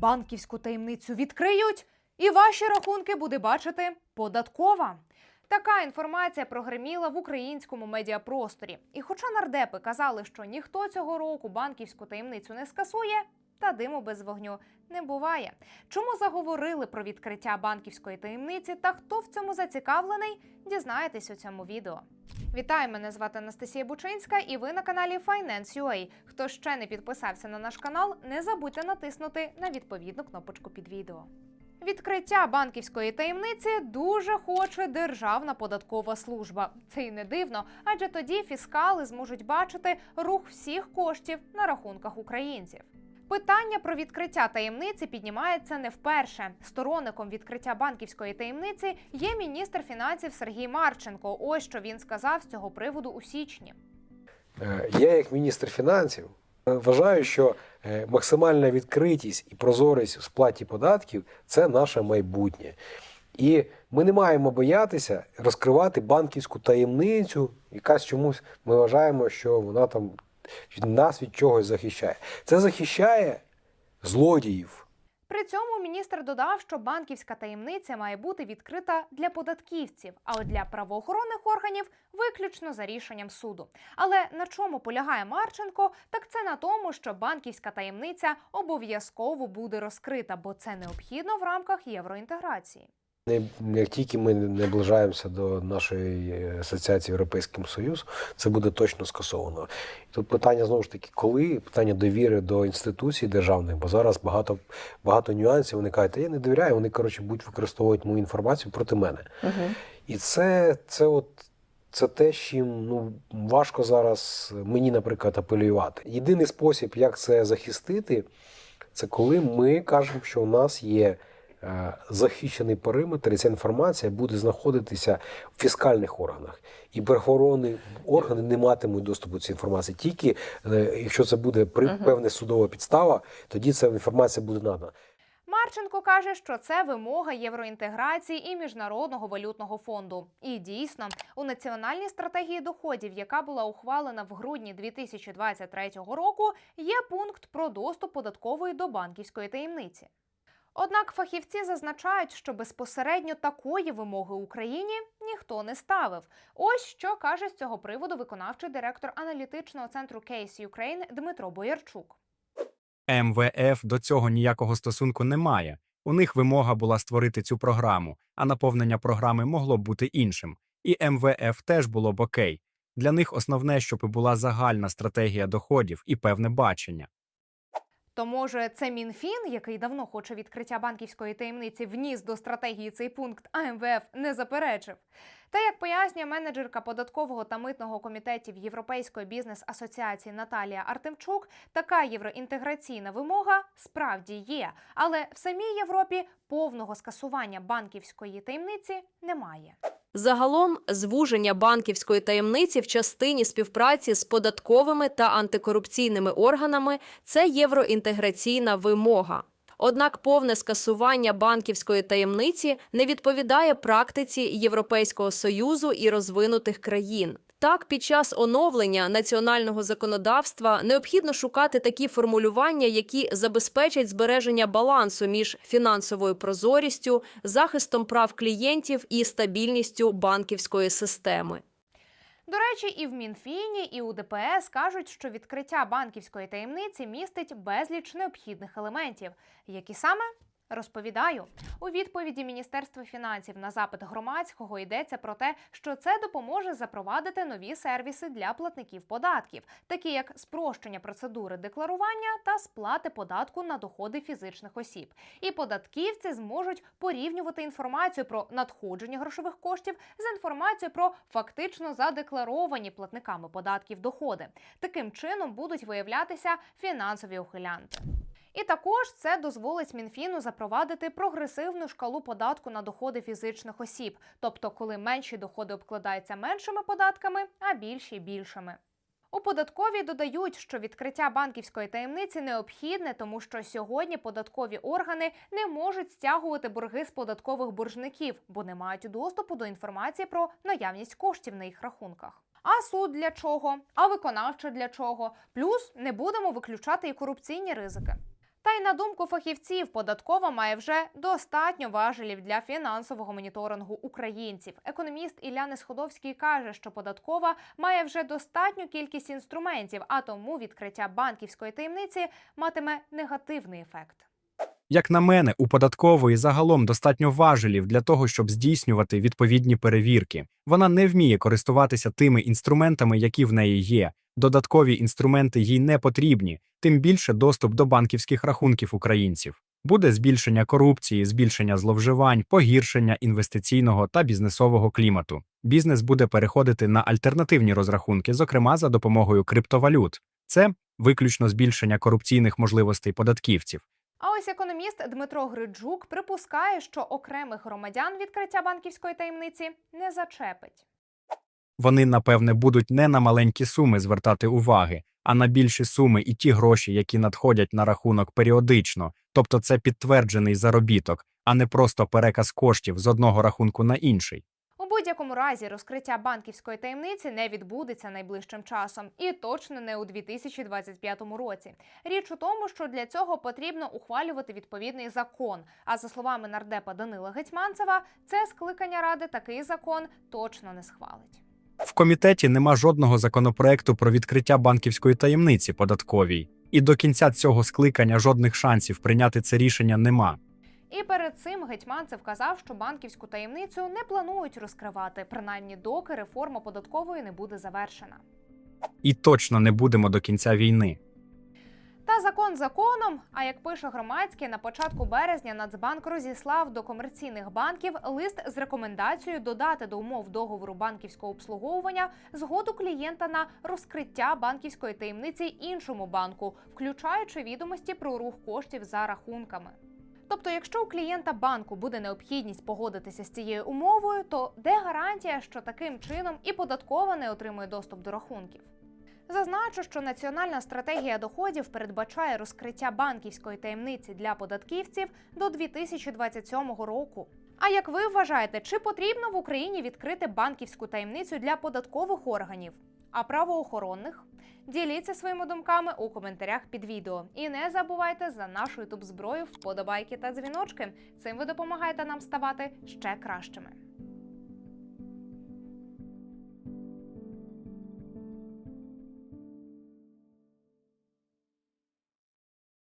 банківську таємницю відкриють, і ваші рахунки буде бачити податкова. Така інформація прогреміла в українському медіапросторі. І хоча нардепи казали, що ніхто цього року банківську таємницю не скасує, та диму без вогню не буває. Чому заговорили про відкриття банківської таємниці та хто в цьому зацікавлений, дізнаєтесь у цьому відео. Вітаю, мене звати Анастасія Бучинська, і ви на каналі Finance.ua. Хто ще не підписався на наш канал, не забудьте натиснути на відповідну кнопочку під відео. Відкриття банківської таємниці дуже хоче Державна податкова служба. Це й не дивно, адже тоді фіскали зможуть бачити рух всіх коштів на рахунках українців. Питання про відкриття таємниці піднімається не вперше. Сторонником відкриття банківської таємниці є міністр фінансів Сергій Марченко. Ось що він сказав з цього приводу у січні. Е, Я, як міністр фінансів, е, вважаю, що е, максимальна відкритість і прозорість у сплаті податків це наше майбутнє. І ми не маємо боятися розкривати банківську таємницю, якась чомусь ми вважаємо, що вона там нас від чогось захищає. Це захищає злодіїв. При цьому міністр додав, що банківська таємниця має бути відкрита для податківців, а от для правоохоронних органів виключно за рішенням суду. Але на чому полягає Марченко, так це на тому, що банківська таємниця обов'язково буде розкрита, бо це необхідно в рамках євроінтеграції. Не як тільки ми наближаємося до нашої асоціації Європейським Союз, це буде точно скасовано. І тут питання знову ж таки, коли питання довіри до інституцій державних, бо зараз багато багато нюансів. Вони кажуть, та я не довіряю. Вони коротше будуть використовувати мою інформацію проти мене. І це, це от. Це те, чим ну важко зараз мені, наприклад, апелювати. Єдиний спосіб, як це захистити, це коли ми кажемо, що у нас є е, захищений периметр, і ця інформація буде знаходитися в фіскальних органах. І правоохоронні органи не матимуть доступу до цієї інформації. Тільки е, якщо це буде при Мгм. певна судова підстава, тоді ця інформація буде надана. Марченко каже, що це вимога євроінтеграції і міжнародного валютного фонду. І дійсно, у національній стратегії доходів, яка була ухвалена в грудні 2023 року, є пункт про доступ податкової до банківської таємниці. Однак фахівці зазначають, що безпосередньо такої вимоги Україні ніхто не ставив. Ось що каже з цього приводу виконавчий директор аналітичного центру Case Ukraine Дмитро Боярчук. МВФ до цього ніякого стосунку не має. У них вимога була створити цю програму, а наповнення програми могло б бути іншим. І МВФ теж було б окей. Для них основне, щоб була загальна стратегія доходів і певне бачення. То може це Мінфін, який давно хоче відкриття банківської таємниці, вніс до стратегії цей пункт, а МВФ не заперечив. Та як пояснює менеджерка податкового та митного комітетів Європейської бізнес-асоціації Наталія Артемчук, така євроінтеграційна вимога справді є, але в самій Європі повного скасування банківської таємниці немає. Загалом, звуження банківської таємниці в частині співпраці з податковими та антикорупційними органами це євроінтеграційна вимога. Однак повне скасування банківської таємниці не відповідає практиці Європейського союзу і розвинутих країн. Так, під час оновлення національного законодавства необхідно шукати такі формулювання, які забезпечать збереження балансу між фінансовою прозорістю, захистом прав клієнтів і стабільністю банківської системи. До речі, і в Мінфіні, і у ДПС кажуть, що відкриття банківської таємниці містить безліч необхідних елементів, які саме. Розповідаю у відповіді Міністерства фінансів на запит громадського йдеться про те, що це допоможе запровадити нові сервіси для платників податків, такі як спрощення процедури декларування та сплати податку на доходи фізичних осіб. І податківці зможуть порівнювати інформацію про надходження грошових коштів з інформацією про фактично задекларовані платниками податків доходи. Таким чином будуть виявлятися фінансові ухилянти. І також це дозволить Мінфіну запровадити прогресивну шкалу податку на доходи фізичних осіб, тобто коли менші доходи обкладаються меншими податками, а більші більшими. У податковій додають, що відкриття банківської таємниці необхідне, тому що сьогодні податкові органи не можуть стягувати борги з податкових боржників, бо не мають доступу до інформації про наявність коштів на їх рахунках. А суд для чого? А виконавча для чого? Плюс не будемо виключати і корупційні ризики. Та й на думку фахівців, податкова має вже достатньо важелів для фінансового моніторингу українців. Економіст Ілля Несходовський каже, що податкова має вже достатню кількість інструментів, а тому відкриття банківської таємниці матиме негативний ефект. Як на мене, у податкової загалом достатньо важелів для того, щоб здійснювати відповідні перевірки. Вона не вміє користуватися тими інструментами, які в неї є. Додаткові інструменти їй не потрібні, тим більше доступ до банківських рахунків українців. Буде збільшення корупції, збільшення зловживань, погіршення інвестиційного та бізнесового клімату. Бізнес буде переходити на альтернативні розрахунки, зокрема за допомогою криптовалют. Це виключно збільшення корупційних можливостей податківців. А ось економіст Дмитро Гриджук припускає, що окремих громадян відкриття банківської таємниці не зачепить. Вони, напевне, будуть не на маленькі суми звертати уваги, а на більші суми і ті гроші, які надходять на рахунок періодично, тобто це підтверджений заробіток, а не просто переказ коштів з одного рахунку на інший. Будь-якому разі розкриття банківської таємниці не відбудеться найближчим часом, і точно не у 2025 році. Річ у тому, що для цього потрібно ухвалювати відповідний закон. А за словами нардепа Данила Гетьманцева, це скликання ради такий закон точно не схвалить. В комітеті нема жодного законопроекту про відкриття банківської таємниці податковій, і до кінця цього скликання жодних шансів прийняти це рішення нема. І перед цим Гетьманцев казав, що банківську таємницю не планують розкривати, принаймні доки реформа податкової не буде завершена. І точно не будемо до кінця війни. Та закон законом. А як пише громадське, на початку березня Нацбанк розіслав до комерційних банків лист з рекомендацією додати до умов договору банківського обслуговування згоду клієнта на розкриття банківської таємниці іншому банку, включаючи відомості про рух коштів за рахунками. Тобто, якщо у клієнта банку буде необхідність погодитися з цією умовою, то де гарантія, що таким чином і податкова не отримує доступ до рахунків? Зазначу, що національна стратегія доходів передбачає розкриття банківської таємниці для податківців до 2027 року. А як ви вважаєте, чи потрібно в Україні відкрити банківську таємницю для податкових органів, а правоохоронних? Діліться своїми думками у коментарях під відео. І не забувайте за нашу ютуб зброю, вподобайки та дзвіночки. Цим ви допомагаєте нам ставати ще кращими.